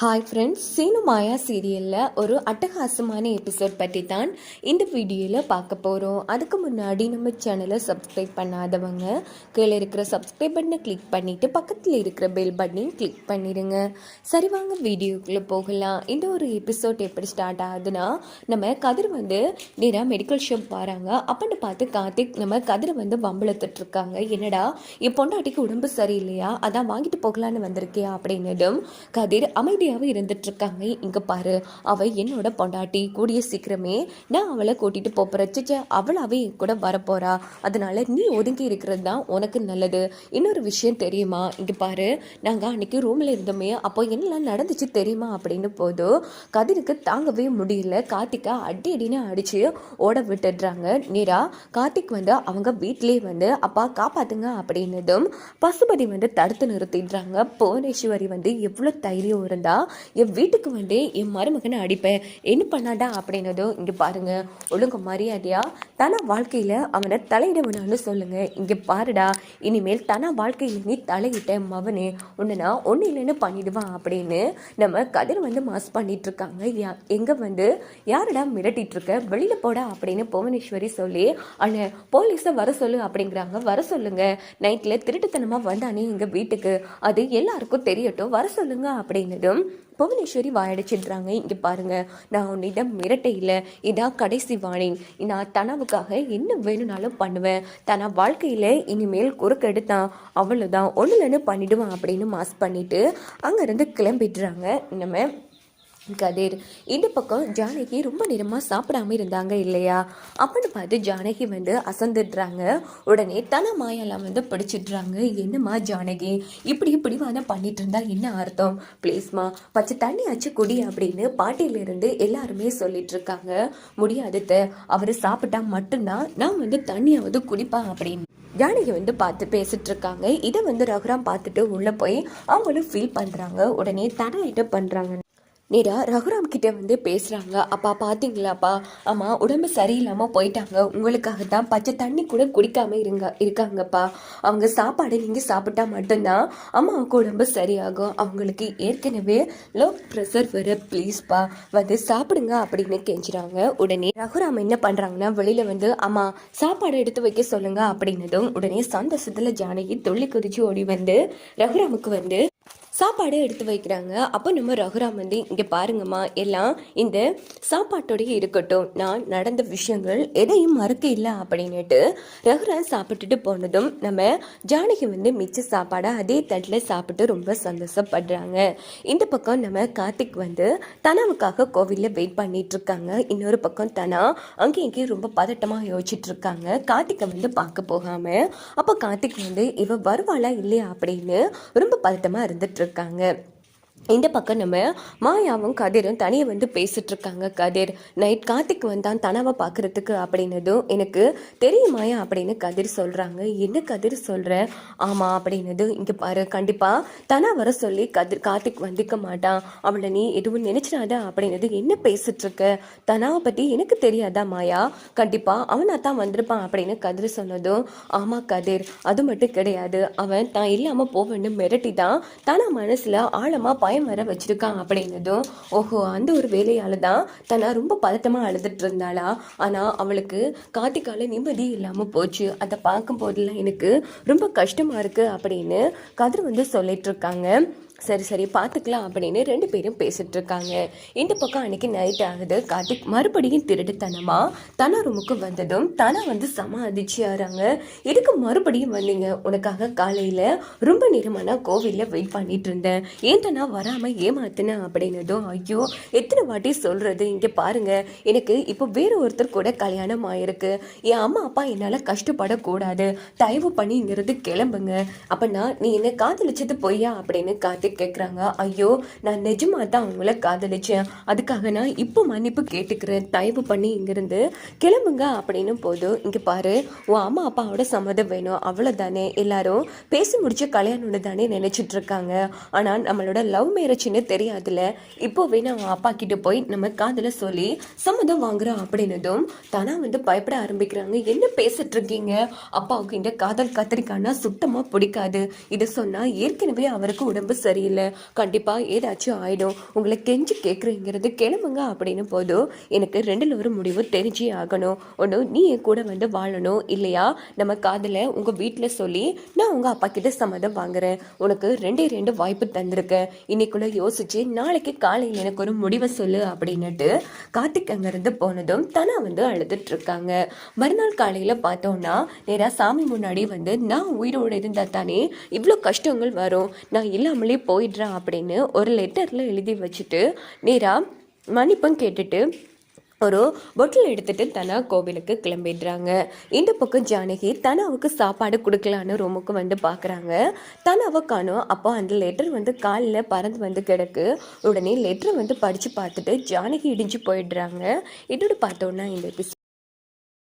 Hi friends Seenu மாயா சீரியலில் ஒரு அட்டகாசமான எபிசோட் பற்றி தான் இந்த வீடியோவில் பார்க்க போகிறோம் அதுக்கு முன்னாடி நம்ம சேனலை சப்ஸ்கிரைப் பண்ணாதவங்க கீழே இருக்கிற சப்ஸ்கிரைப் பட்டனை கிளிக் பண்ணிவிட்டு பக்கத்தில் இருக்கிற பெல் பட்டனையும் கிளிக் பண்ணிடுங்க சரி வாங்க வீடியோக்குள்ளே போகலாம். இந்த ஒரு எபிசோட் எப்படி ஸ்டார்ட் ஆகுதுன்னா நம்ம கதிர் வந்து நேராக மெடிக்கல் ஷாப் வராங்க. அப்படின்னு பார்த்து கார்த்திக் நம்ம கதிரை வந்து வம்பளத்துட்ருக்காங்க என்னடா என் பொண்டாட்டிக்கு உடம்பு சரியில்லையா? அதான் வாங்கிட்டு போகலான்னு வந்திருக்கியா? அப்படின்னதும் கதிர் அமைதி இருந்துட்டு இருந்துட்டுருக்காங்க. இங்கே பாரு அவள் என்னோட பொண்டாட்டி. கூடிய சீக்கிரமே நான் அவளை கூட்டிகிட்டு போகிறேன் சிச்சா அவளாவே என் கூட வரப்போறா. அதனால் நீ ஒதுங்கி இருக்கிறது தான் உனக்கு நல்லது. இன்னொரு விஷயம் தெரியுமா? இங்கே பாரு நாங்கள் அன்றைக்கி ரூமில் இருந்தோமே அப்போ என்னெல்லாம் நடந்துச்சு தெரியுமா அப்படின்னு போதும் கதிருக்கு தாங்கவே முடியல. கார்த்திக்கா அடி அடின்னு அடித்து ஓட விட்டுடுறாங்க. நீரா கார்த்திக் வந்து அவங்க வீட்டிலே வந்து அப்பா காப்பாற்றுங்க அப்படின்னதும் பசுபதி வந்து தடுத்து நிறுத்திடுறாங்க. புவனேஸ்வரி வந்து எவ்வளோ தைரியம் இருந்தால் என் வீட்டுக்கு வந்து என் மருமகனை அடிப்பேன். என்ன பண்ணாடா அப்படின்னதும் இங்கே பாருங்க. ஒழுங்கு மரியாதையா? தன வாழ்க்கையில் அவனை தலையிட வேணாம்னு சொல்லுங்க. இங்கே பாருடா. இனிமேல் தன வாழ்க்கையில் நீ தலையிட்ட மவனே உன்னை நான் ஒன்று இல்லைன்னு பண்ணிடுவான் அப்படின்னு நம்ம கதிர் வந்து மாஸ் பண்ணிட்டு இருக்காங்க. யா எங்கே வந்து? யாருடா மிரட்டிட்டு இருக்க? வெளியில் போடா அப்படின்னு புவனேஸ்வரி சொல்லி அண்ணன் போலீஸை வர சொல்லு அப்படிங்கிறாங்க. வர சொல்லுங்க. நைட்டில் திருட்டுத்தனமாக வந்தானே எங்கள் வீட்டுக்கு. அது எல்லாருக்கும் தெரியட்டும். வர சொல்லுங்க அப்படின்னதும் புவனேஸ்வரி வாயடிச்சிடுறாங்க இங்கே பாருங்கள் நான் உன்னிடம் மிரட்ட இல்லை. இதான் கடைசி வாணி. நான் தனாவுக்காக என்ன வேணும்னாலும் பண்ணுவேன். தனா வாழ்க்கையில் இனிமேல் குறுக்கெடுத்தான் அவ்வளோதான் ஒன்றுலன்னு பண்ணிவிடுவான் அப்படின்னு மாஸ் பண்ணிவிட்டு அங்கேருந்து கிளம்பிடுறாங்க. நம்ம கதிர். இந்த பக்கம் ஜானகி ரொம்ப நேரமாக சாப்பிடாம இருந்தாங்க இல்லையா? அப்படின்னு பார்த்து ஜானகி வந்து அசந்துடுறாங்க. உடனே தன மாயெல்லாம் வந்து பிடிச்சிடுறாங்க. என்னம்மா ஜானகி? இப்படி பிடிவாதம் பண்ணிட்டு இருந்தா என்ன அர்த்தம்? ப்ளீஸ்மா பச்சை தண்ணி ஆச்சு குடி அப்படின்னு பாட்டியிலிருந்து எல்லாருமே சொல்லிட்டு இருக்காங்க. முடியாதத அவர் சாப்பிட்டா மட்டும்தான் நான் வந்து தண்ணியாவது குடிப்பேன் அப்படின்னு. ஜானகி வந்து பார்த்து பேசிட்டு இருக்காங்க. இதை வந்து ரகுராம் பார்த்துட்டு உள்ளே போய் அவங்களும் ஃபீல் பண்ணுறாங்க உடனே தனாயிட்ட பண்ணுறாங்க நேரா ரகுராம் கிட்ட வந்து பேசுகிறாங்க அப்பா பார்த்தீங்களாப்பா ஆமாம் உடம்பு சரியில்லாமல் போயிட்டாங்க. உங்களுக்காக தான் பச்சை தண்ணி கூட குடிக்காமல் இருங்க இருக்காங்கப்பா. அவங்க சாப்பாடு நீங்கள் சாப்பிட்டா மட்டும்தான் அம்மாவுக்கு உடம்பு சரியாகும். அவங்களுக்கு ஏற்கனவே லோ ப்ரெஷர் வர ப்ளீஸ்ப்பா வந்து சாப்பிடுங்க அப்படின்னு கெஞ்சுறாங்க. உடனே ரகுராம் என்ன பண்ணுறாங்கன்னா வெளியில் வந்து அம்மா சாப்பாடு எடுத்து வைக்க சொல்லுங்க அப்படின்னதும் உடனே சந்தோஷத்தில் ஜானகி துள்ளி குதிச்சு ஓடி வந்து ரகுராமுக்கு வந்து சாப்பாடு எடுத்து வைக்கிறாங்க. அப்போ நம்ம ரகுராம் வந்து இங்கே பாருங்கம்மா. எல்லாம் இந்த சாப்பாட்டோடய இருக்கட்டும். நான் நடந்த விஷயங்கள் எதையும் மறக்க இல்லை அப்படின்னுட்டு ரகுராம் சாப்பிட்டுட்டு போனதும் நம்ம ஜானகி வந்து மிச்ச சாப்பாடை அதே தட்டில் சாப்பிட்டு ரொம்ப சந்தோஷப்படுறாங்க. இந்த பக்கம் நம்ம கார்த்திக் வந்து தனாவுக்காக கோவிலில் வெயிட் பண்ணிட்டு இருக்காங்க. இன்னொரு பக்கம் தனா அங்கேயும் இங்கேயும் ரொம்ப பதட்டமாக யோசிச்சுட்டு இருக்காங்க. கார்த்திகை வந்து பார்க்க போகாமல் அப்போ கார்த்திக் வந்து இவ வருவாளா இல்லையா? அப்படின்னு ரொம்ப பதட்டமாக இருந்துட்டு இருக்காங்க இந்த பக்கம் நம்ம மாயாவும் கதிரும் தனியாக வந்து பேசிட்டு இருக்காங்க கதிர். நைட் கார்த்திக் வந்தான் தனவை பார்க்கறதுக்கு அப்படின்னதும் எனக்கு தெரியும் மாயா அப்படின்னு கதிர் சொல்கிறாங்க என்ன கதிர் சொல்கிற ஆமாம் அப்படின்னது இங்கே பாரு கண்டிப்பாக தனா வர சொல்லி கதிர் கார்த்திக் வந்திக்க மாட்டான். அவளை நீ எதுவும் நினச்சிடாத அப்படின்னது என்ன பேசிட்டுருக்க தனாவை பற்றி எனக்கு தெரியாதா மாயா? கண்டிப்பாக அவனா தான் வந்திருப்பான் அப்படின்னு கதிர் சொன்னதும் ஆமாம் கதிர் அது மட்டும் கிடையாது. அவன் தான் இல்லாமல் போவேன்னு மிரட்டி தான் தனா மனசில் ஆழமாக பயம் வர வச்சிருக்கான் அப்படின்னதும் ஓஹோ அந்த ஒரு வேலையால் தான் தன்னை ரொம்ப பதட்டமாக அழுதுட்டு இருந்தாளா? ஆனால் அவளுக்கு காத்திக்கால நிம்மதி இல்லாமல் போச்சு. அதை பார்க்கும் போதெல்லாம் எனக்கு ரொம்ப கஷ்டமாக இருக்கு அப்படின்னு கதிர் வந்து சொல்லிட்டு இருக்காங்க. சரி சரி பார்த்துக்கலாம் அப்படின்னு ரெண்டு பேரும் பேசிட்டு இருக்காங்க இந்த பக்கம் அன்னைக்கு நைட் ஆகுது. கார்த்திக் மறுபடியும் திருட்டுத்தனமாக தனா ரூமுக்கு வந்ததும் தனா வந்து சம அதிர்ச்சியாகிறாங்க இதுக்கு மறுபடியும் வந்தீங்க? உனக்காக காலையில் ரொம்ப நேரமாக நான் கோவிலில் வெயிட் பண்ணிட்டு இருந்தேன் ஏன் வராமல் ஏமாத்தினேன் அப்படின்னதும் ஐயோ எத்தனை வாட்டி சொல்கிறது இங்கே பாருங்க. எனக்கு இப்போ வேறு ஒருத்தர் கூட கல்யாணம் ஆயிருக்கு. என் அம்மா அப்பா என்னால் கஷ்டப்படக்கூடாது. தயவு பண்ணி கிளம்புங்க. அப்பனா நீ என்னை காதலிச்சது பொய்யா அப்படின்னு கார்த்திக் கேட்குறாங்க ஐயோ நான் நிஜமா தான் அவங்கள காதலிச்சேன். அதுக்காக நான் இப்போ மன்னிப்பு கேட்டுக்கிறேன். தயவு பண்ணி இங்கிருந்து கிளம்புங்க அப்படின்னு போதும் இங்கே பாரு உன் அம்மா அப்பாவோட சம்மதம் வேணும். அவ்வளோதானே எல்லாரும் பேசி முடிச்ச கல்யாணம்னு தானே நினைச்சிட்டு இருக்காங்க. ஆனால் நம்மளோட லவ் மேரேஜ்னு தெரியாதுல இப்போ வேணும் அவன் அப்பா கிட்ட போய் நம்ம காதல சொல்லி சம்மதம் வாங்குறோம் அப்படின்னதும் தானா வந்து பயப்பட ஆரம்பிக்கிறாங்க. என்ன பேசிட்டு இருக்கீங்க? அப்பாவுக்கு இந்த காதல் கத்திரிக்காய்னா சுத்தமாக பிடிக்காது. இதை சொன்னா ஏற்கனவே அவருக்கு உடம்பு சரி சரியில்லை கண்டிப்பாக ஏதாச்சும் ஆகிடும் உங்களை கெஞ்சி கேட்குறேங்கிறது கிளம்புங்க அப்படின்னு போதும். எனக்கு ரெண்டில் ஒரு முடிவு தெரிஞ்சே ஆகணும். ஒன்று நீ என் கூட வந்து வாழணும். இல்லையா? நம்ம காதில் உங்கள் வீட்டில் சொல்லி நான் உங்கள் அப்பா கிட்ட சம்மதம் வாங்குறேன். உனக்கு ரெண்டே ரெண்டு வாய்ப்பு தந்திருக்கேன் இன்னைக்குள்ள யோசிச்சு நாளைக்கு காலையில் எனக்கு ஒரு முடிவை சொல்லு அப்படின்னுட்டு கார்த்திக் அங்கேருந்து போனதும் தனா வந்து அழுதுட்டு இருக்காங்க. மறுநாள் காலையில் பார்த்தோன்னா நேராக சாமி முன்னாடி வந்து நான் உயிரோடு இருந்தால் தானே இவ்வளோ கஷ்டங்கள் வரும். நான் இல்லாமலே போயிடுறேன் அப்படின்னு ஒரு லெட்டரில் எழுதி வச்சுட்டு நேராக மன்னிப்பும் கேட்டுட்டு ஒரு பொட்டில் எடுத்துட்டு தனா கோவிலுக்கு கிளம்பிடுறாங்க. இந்த பக்கம் ஜானகி தனாவுக்கு சாப்பாடு கொடுக்கலான்னு ரூமுக்கு வந்து பார்க்குறாங்க தனாவை காணும். அப்போ அந்த லெட்டர் வந்து காலில் பறந்து வந்து கிடக்கு. உடனே லெட்டரை வந்து படித்து பார்த்துட்டு ஜானகி இடிஞ்சு போயிடுறாங்க. இதோட பார்த்தோன்னா இந்த எபிசோட்